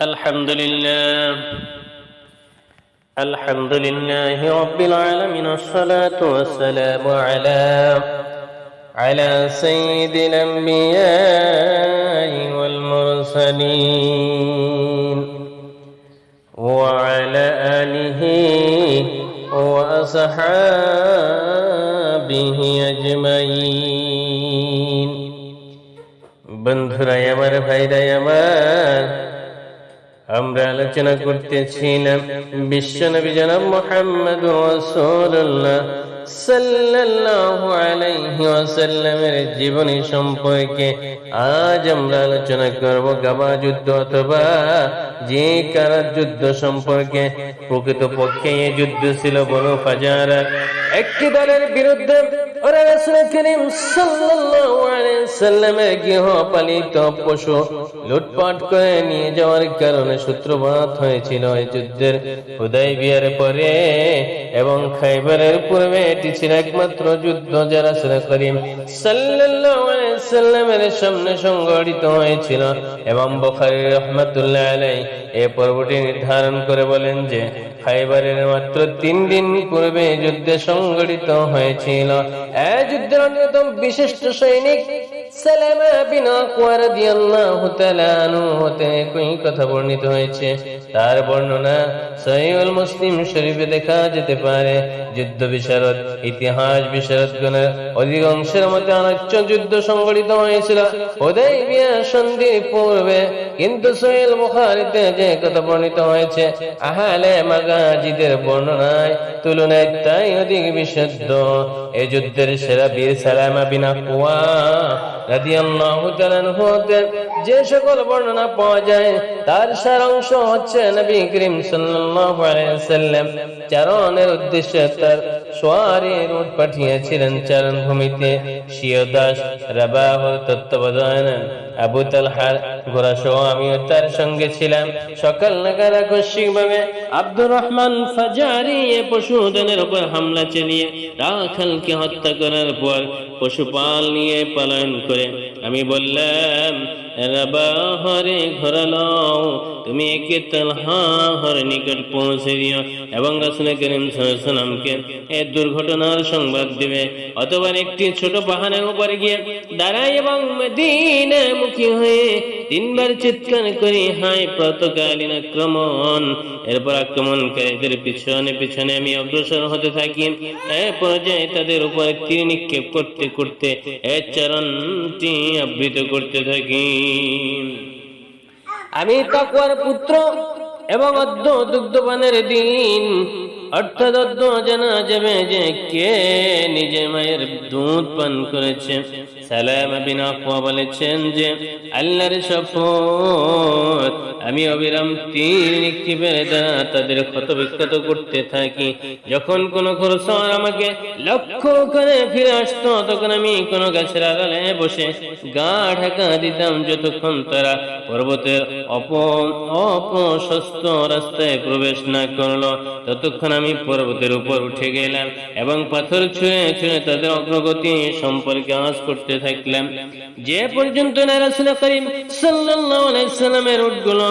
الحمد لله الحمد لله رب العالمين والصلاة والسلام على على سيد الأنبياء والمرسلين وعلى آله وأصحابه أجمعين বন্ধুরাই আমার ভাইরাই আমার আমরা আলোচনা করতেছিলাম বিশ্ব নবী জনাব মোহাম্মদ রাসূলুল্লাহ সাল্লাল্লাহু আলাইহি ওয়াসাল্লামের জীবনী সম্পর্কে আজ আমরা আলোচনা করব গাবা যুদ্ধ অথবা যে কারা যুদ্ধ সম্পর্কে। প্রকৃত পক্ষে যুদ্ধ ছিল বনু ফাজারা। একটি দলের বিরুদ্ধে এবং খাইবারের পূর্বে এটি ছিল একমাত্র যুদ্ধ যারা করিম সাল্লামের সামনে সংগঠিত হয়েছিল। এবং বুখারী রাহমাতুল্লাহ আলাইহি এই পর্বটি নির্ধারণ করে বলেন যে খাইবারের মাত্র তিন দিন পূর্বে যুদ্ধে সংগঠিত হয়েছিল। এ যুদ্ধের অন্যতম বিশিষ্ট সৈনিক অধিকাংশের মতে যুদ্ধ সংগঠিত হয়েছিল সন্ধির পূর্বে। কিন্তু যে কথা বর্ণিত হয়েছে, আহলে মাগাজিদের বর্ণনায় তুলনায় তাই অধিক বিশুদ্ধ। এই যুদ্ধের সেরা বীর সালামা বিনা কুয়া রাদিয়াল্লাহু তাআলা হতে যে সকল বর্ণনা পাওয়া যায়, তার সারাংশ হচ্ছে নবী করিম ওয়াসাল্লাম। চারণের উদ্দেশ্যে তার সোয়ারির উট পাঠিয়েছিলেন চারণ ভূমিতে শিয় দাস রাবাহ তত্ত্বাবধানে আবু তালহার ঘোড়া সহ আমিও তার সঙ্গে ছিলাম। সকাল নাগাদ আকস্মিকভাবে আব্দুর রহমান ফাজারি এ পশুধনের উপর হামলা চালিয়ে রাখালকে হত্যা করার পর পশুপাল নিয়ে পালন করে। আমি বললাম রাবাহরে ঘোড়া তুমি একে তালহাহর নিকট পৌঁছে দিও এবং রাসূল করিম সাল্লামকে এ দুর্ঘটনার সংবাদ দিবে। অথবা একটি ছোট পাহাড়ের উপরে গিয়ে দাঁড়াই এবং মদিনা মুখী হয়ে তিনবার চিৎকার করি হাই প্রতকালীন আক্রমণ। এরপর আক্রমণকারীদের পিছনে পিছনে আমি অগ্রসর হতে থাকি। এ পর্যায়ে তাদের উপর তীর নিক্ষেপ করতে করতে এ চরণটি আবৃত করতে থাকি। আমি তাকুয়ার পুত্র এবং অদ্য দুগ্ধপানের দিন অর্থাৎ জানা যাবে যে কে নিজের মায়ের দুধ পান করেছে। সালাম বিন বলেছেন যে, আল্লাহর শপথ, আমি অবিরাম দ্বারা তাদের ক্ষত বিক্ষত করতে থাকি। যখন কোন আমাকে লক্ষ্য করে ফিরে আসতো, তখন আমি কোন গাছের আড়ালে বসে গা ঢাকা দিতাম যতক্ষণ তারা পর্বতের অপ অপ্রশস্ত রাস্তায় প্রবেশ না করল। ততক্ষণ আমি পর্বতের উপর উঠে গেলাম এবং পাথর ছুঁয়ে ছুঁয়ে তাদের অগ্রগতি সম্পর্কে আজ করতে থাকলাম। যে পর্যন্ত করিম সাল্লামের উটগুলো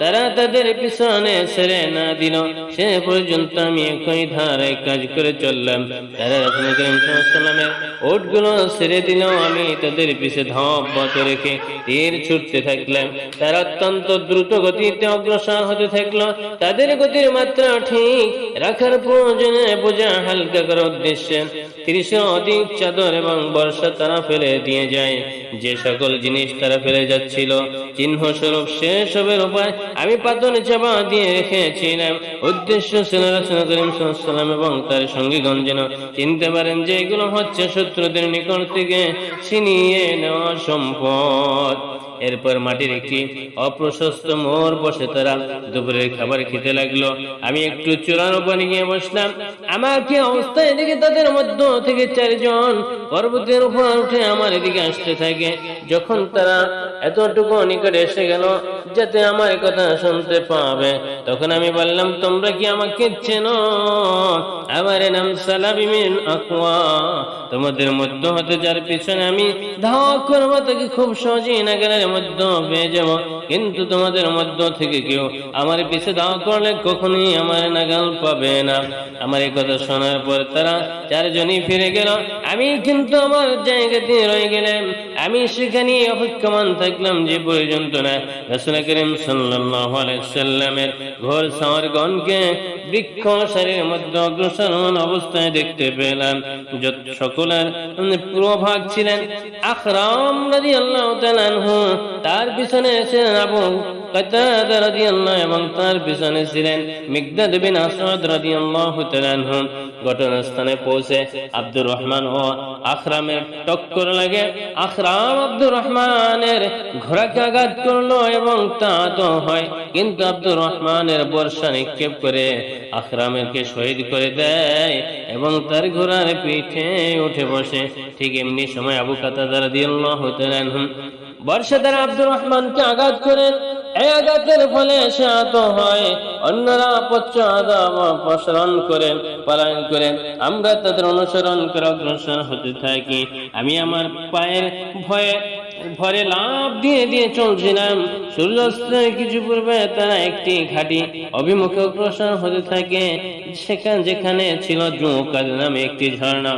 তারা তাদের পিছনে ছেড়ে না দিল, সে পর্যন্ত আমি একই ধারে কাজ করে চললাম। তারা রাসূল করিম সাল্লামের উটগুলো ছেড়ে দিল, আমি তাদের পিছে ধপ রেখে তীর ছুটতে থাকলাম। তারা অত্যন্ত দ্রুত গতিতে অগ্রসর হতে থাকল, তাদের গতির মাত্রা ঠিক রাখার প্রয়োজনে বোঝা হালকা করার উদ্দেশ্যে। তিরিশে অধিক চাদর এবং বর্ষা তারা ফেলে দিয়ে যায়। যে সকল জিনিস তারা ফেলে যাচ্ছিল চিহ্ন স্বরূপ সেসবের উপায় আমি পাতনে চাপা দিয়ে রেখেছিলাম। উদ্দেশ্য ছিল রাসূল করিম এবং তার সঙ্গীগণ যেন চিনতে পারেন যে এগুলো হচ্ছে শত্রুদের নিকট থেকে ছিনিয়ে নেওয়া সম্পদ। এরপর মাটির একটি অপ্রশস্ত মোর বসে তারা দুপুরের খাবার খেতে লাগল। আমি একটু চূড়ার উপরে গিয়ে বসলাম। আমাকে অবস্থায় দেখে তাদের মধ্য থেকে চারজন পর্বতের উপর উঠে আমার এদিকে আসতে থাকে। যখন তারা এতটুকু নিকটে এসে গেল যাতে আমার কথা শুনতে পাবে, তখন আমি বললাম, তোমরা কি আমাকে চেনো? আমার নাম সালাবিমিন আকওয়া। তোমাদের মধ্য হতে যার পিছনে আমি ধাওয়া করব, তাকে খুব সহজেই না নাগালের মধ্য পেয়ে যাব। কিন্তু তোমাদের মধ্য থেকে কেউ আমার পিছে ধাওয়া করলে কখনোই আমার নাগাল পাবে না। আমার এই কথা শোনার পর তারা চারজনই ফিরে গেল। আমি কিন্তু আমার জায়গাতে রয়ে গেলাম। আমি সেখানে অপেক্ষমান থাকলাম যে পর্যন্ত না। রসুল করিম সাল্লাল্লাহু আলাইহি সাল্লামের ঘোর সাওয়ারগণকে বৃক্ষ মধ্যে অগ্রসর অবস্থায় দেখতে পেলাম। সকলের প্রভাগ ছিলেন আখরাম রাদিয়াল্লাহু আল্লাহ তার পিছনে এসে আবু কিন্তু আব্দুর রহমানের বর্ষা নিক্ষেপ করে আখরামেরকে শহীদ করে দেয় এবং তার ঘোড়ার পিঠে উঠে বসে। ঠিক এমনি সময় আবু কাতাদার আনহু বর্ষা দ্বারা আব্দুর রহমানকে আঘাত করেন। ফলে সে আহত হয়। অন্যরা করেন, পালন আমরা তাদের অনুসরণ করে অগ্রসর হতে থাকি। আমি আমার পায়ের ভয়ে, ভরে লাভ দিয়ে দিয়ে চলছিলাম। সূর্যাস্তের কিছু পূর্বে তারা একটি ঘাটি অভিমুখে অগ্রসর হতে থাকে। সেখানে যেখানে ছিল জুমকাদ নামে একটি ঝর্ণা।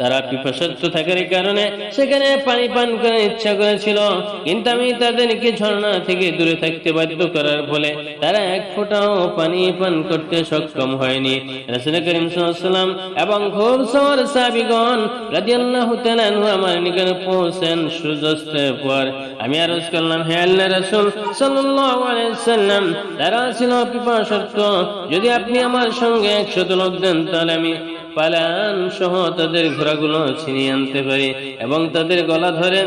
তারা পিপাসার্থ থাকার কারণে সেখানে পানি পান করার ইচ্ছা করেছিল। কিন্তু আমি তাদেরকে ঝর্ণা থেকে দূরে থাকতে বাধ্য করার ফলে তারা এক ফোঁটাও পানি পান করতে সক্ষম হয়নি। রাসূল করিম সাল্লাল্লাহু এবং ঘোর তাআলা আনহু আমার নিকটে পৌঁছেন সূর্যাস্তের পর। আমি আরজ করলাম, হে আল্লাহ রাসূল, সাল্লাল্লাহু আলাইহি সাল্লাম তারা ছিল যদি আপনি আমার সঙ্গে একশত লোক দেন, তাহলে আমি পালান সহ তাদের ঘোড়াগুলো ছিনিয়ে আনতে পারি এবং তাদের গলা ধরে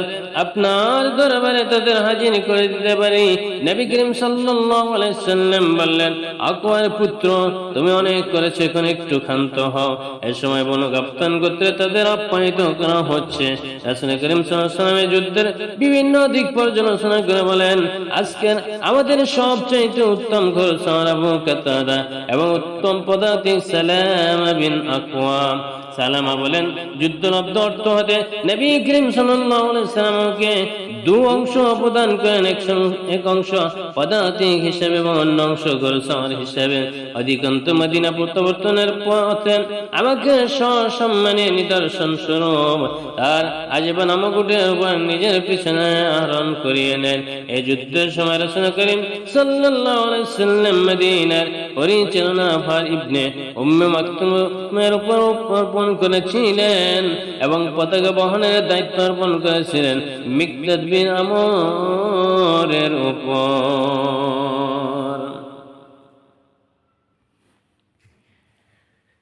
আপনার দরবারে তাদের হাজির করে দিতে পারি। নবী করিম সাল্লাম বললেন আকওয়ার পুত্র, তুমি অনেক করেছ, এখন একটু ক্ষান্ত হও। এই সময় বনু গাফতান গোত্রে তাদের আপ্যায়িত করা হচ্ছে। রাসূল করিম সাল্লামের যুদ্ধের বিভিন্ন দিক পর্যালোচনা করে বলেন, আজকের আমাদের সবচাইতে উত্তম ঘোর সারাবু এবং উত্তম পদাতিক সালাম বিন সালামা বলেন, যুদ্ধলব্ধ অর্থ হতে নবী করিম সাল্লামকে দু অংশ করেন, এক অংশ পদাতিক হিসেবে এবং অন্য অংশ গোলসামার হিসেবে। অধিকান্ত মদিনা প্রত্যাবর্তনের পথে আমাকে সসম্মানে নিদর্শন স্বরূপ তার আজীবন আমকুটের উপর নিজের পিছনে আহরণ করিয়ে নেন। এই যুদ্ধের সময় রচনা সাল্লাল্লাহু আলাইহি সাল্লাম মদিনার পরিচালনা ইবনে উম্মে মাকতুমের উপর অর্পণ করেছিলেন এবং পতাকা বহনের দায়িত্ব অর্পণ করেছিলেন মিকদাদ বিন আমরের উপর।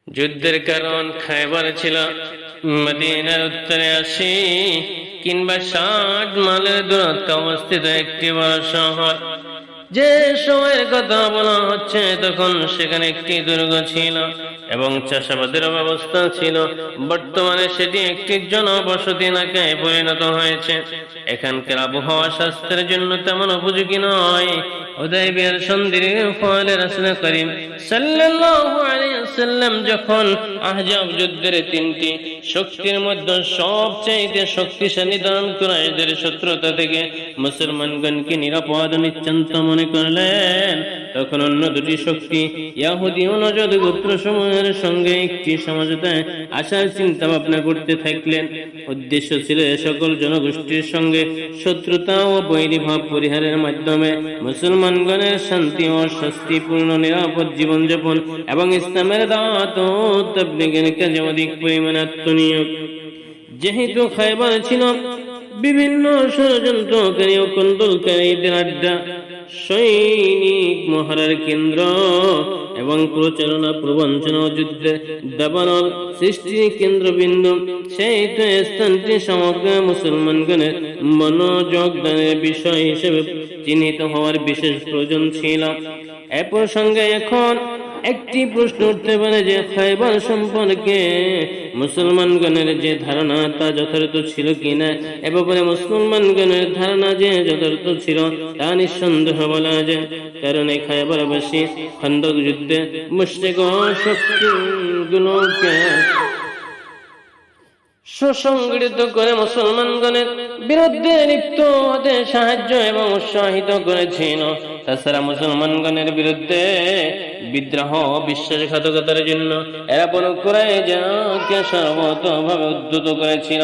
যুদ্ধের কারণ খাইবার ছিল মদিনার উত্তরে আশি কিংবা ষাট মালের দূরত্ব অবস্থিত একটি বড় শহর। যে সময়ের কথা বলা হচ্ছে, তখন সেখানে একটি দুর্গ ছিল এবং চাষাবাদের ব্যবস্থা ছিল। বর্তমানে সেটি একটি জনবসতি এলাকায় পরিণত হয়েছে। এখানকার আবহাওয়া স্বাস্থ্যের জন্য তেমন উপযোগী নয়। উদয়বিয়ার সন্ধির ফলে করিম ওয়াসাল্লাম যখন আহজাব যুদ্ধের তিনটি শক্তির মধ্যে সবচেয়ে শক্তিশালী দান কুরাইশদের শত্রুতা থেকে মুসলমানগণকে নিরাপদ নিশ্চিন্ত মনে করলেন। তখন অন্য দুটি শক্তি ইয়াহুদি ও গোত্র সমূহের সঙ্গে একটি সমঝোতায় আসার চিন্তা ভাবনা করতে থাকলেন। উদ্দেশ্য ছিল সকল জনগোষ্ঠীর সঙ্গে শত্রুতা ও বৈরিভাব পরিহারের মাধ্যমে মুসলমানগণের শান্তি ও স্বস্তিপূর্ণ নিরাপদ জীবনযাপন এবং ইসলামের দাওয়াত ও তাবলীগের কাজে অধিক পরিমাণে যেহেতু খাইবার ছিল, বিভিন্ন ষড়যন্ত্রকারী ও কন্দলকারীদের আড্ডা, সৈনিক মহারার কেন্দ্র এবং প্রচারণা, প্রবঞ্চনা যুদ্ধে দাবানল সৃষ্টি কেন্দ্রবিন্দু, সেই তো স্থানটি সমগ্র মুসলমানগণের মনোযোগদানের বিষয় হিসেবে চিহ্নিত হওয়ার বিশেষ প্রয়োজন ছিল। এ প্রসঙ্গে এখন একটি প্রশ্ন উঠতে পারে যে খাইবার সম্পর্কে মুসলমানগণের যে ধারণা তা যথার্থ ছিল কিনা, এ ব্যাপারে মুসলমানগণের ধারণা যে যথার্থ ছিল তা নিঃসন্দেহ বলা যায়। কারণ এই খাইবারবাসী খন্দক যুদ্ধে মুশ্রিক শক্তিগুলোকে সুসংগঠিত করে মুসলমানগণের বিরুদ্ধে লিপ্ত হতে সাহায্য এবং উৎসাহিত করেছিল। তাছাড়া মুসলমানগণের বিরুদ্ধে বিদ্রোহ, বিশ্বাসঘাতকতার জন্য এরা বড় করে যাকে সর্বতভাবে উদ্যত করেছিল।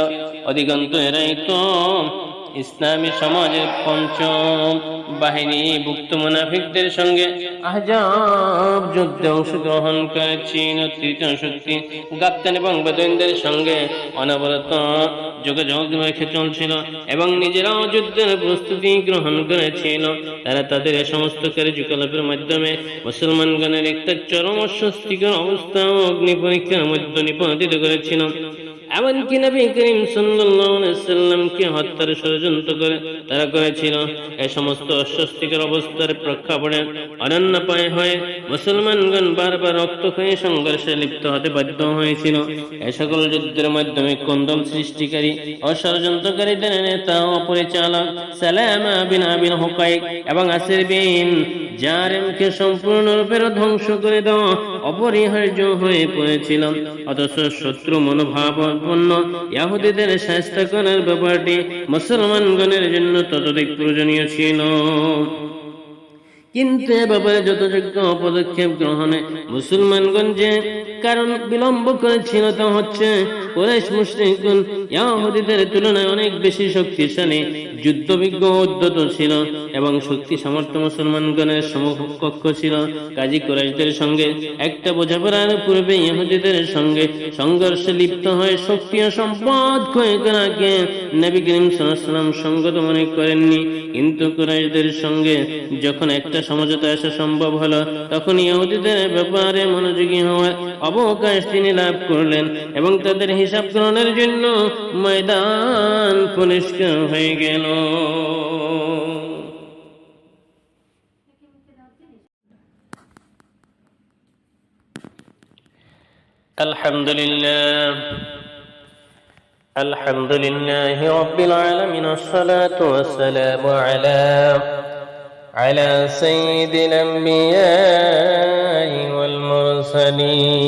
অধিকান্ত এরাই তো ইসলামী সমাজের পঞ্চম বাহিনী ভুক্ত মুনাফিকদের সঙ্গে আহজাব যুদ্ধে অংশগ্রহণ করেছিল তৃতীয় শক্তি গাপ্তান এবং বেদইনদের সঙ্গে অনবরত যোগাযোগ রেখে চলছিল এবং নিজেরাও যুদ্ধের প্রস্তুতি গ্রহণ করেছিল। তারা তাদের সমস্ত কার্যকলাপের মাধ্যমে মুসলমানগণের একটা চরম অস্বস্তিকর অবস্থা অগ্নি পরীক্ষার মধ্যে নিপতিত করেছিল। এমনকি নবী করিম সাল্লামকে হত্যার ষড়যন্ত্র করে তারা করেছিল। এই সমস্ত অস্বস্তিকর অবস্থার প্রেক্ষাপটে অনন্য পায় হয়ে মুসলমানগণ বারবার রক্ত হয়ে সংঘর্ষে লিপ্ত হতে বাধ্য হয়েছিল। এ সকল যুদ্ধের মাধ্যমে কন্দল সৃষ্টিকারী ও ষড়যন্ত্রকারীদের নেতা ও পরিচালক সালামা বিন আবিন হুকাইক এবং আসির বিন জারেমকে সম্পূর্ণরূপে ধ্বংস করে দেওয়া অপরিহার্য হয়ে পড়েছিল অথচ শত্রু মনোভাবাপন্ন ইয়াহুদিদের শাস্তি করার ব্যাপারটি মুসলমানগণের জন্য ততোধিক প্রয়োজনীয় ছিল। কিন্তু এ ব্যাপারে যথাযোগ্য পদক্ষেপ গ্রহণে মুসলমানগণ যে কারণ বিলম্ব করেছিল তা হচ্ছে কোরাইশ মুশরিকগণ ইয়াহুদীদের তুলনায় অনেক বেশি শক্তিশালী, যুদ্ধবিজ্ঞ উদ্যত ছিল এবং শক্তি সামর্থ্য মুসলমানগণের সমকক্ষ ছিল। কাজী কোরাইশদের সঙ্গে একটা বোঝাপড়ার পূর্বে ইহুদিদের সঙ্গে সংঘর্ষে লিপ্ত হয়ে শক্তি ও সম্পদ ক্ষয় করাকে নবী করিম সাল্লাম সঙ্গত মনে করেননি। কিন্তু কুরাইশদের সঙ্গে যখন একটা সমঝোতা আসা সম্ভব হলো, তখন ইহুদিদের ব্যাপারে মনোযোগী হওয়ার অবকাশ তিনি লাভ করলেন এবং তাদের হিসাব গ্রহণের জন্য ময়দান পরিষ্কার হয়ে গেল الحمد لله الحمد لله رب العالمين الصلاة والسلام على على سيد الأنبياء والمرسلين.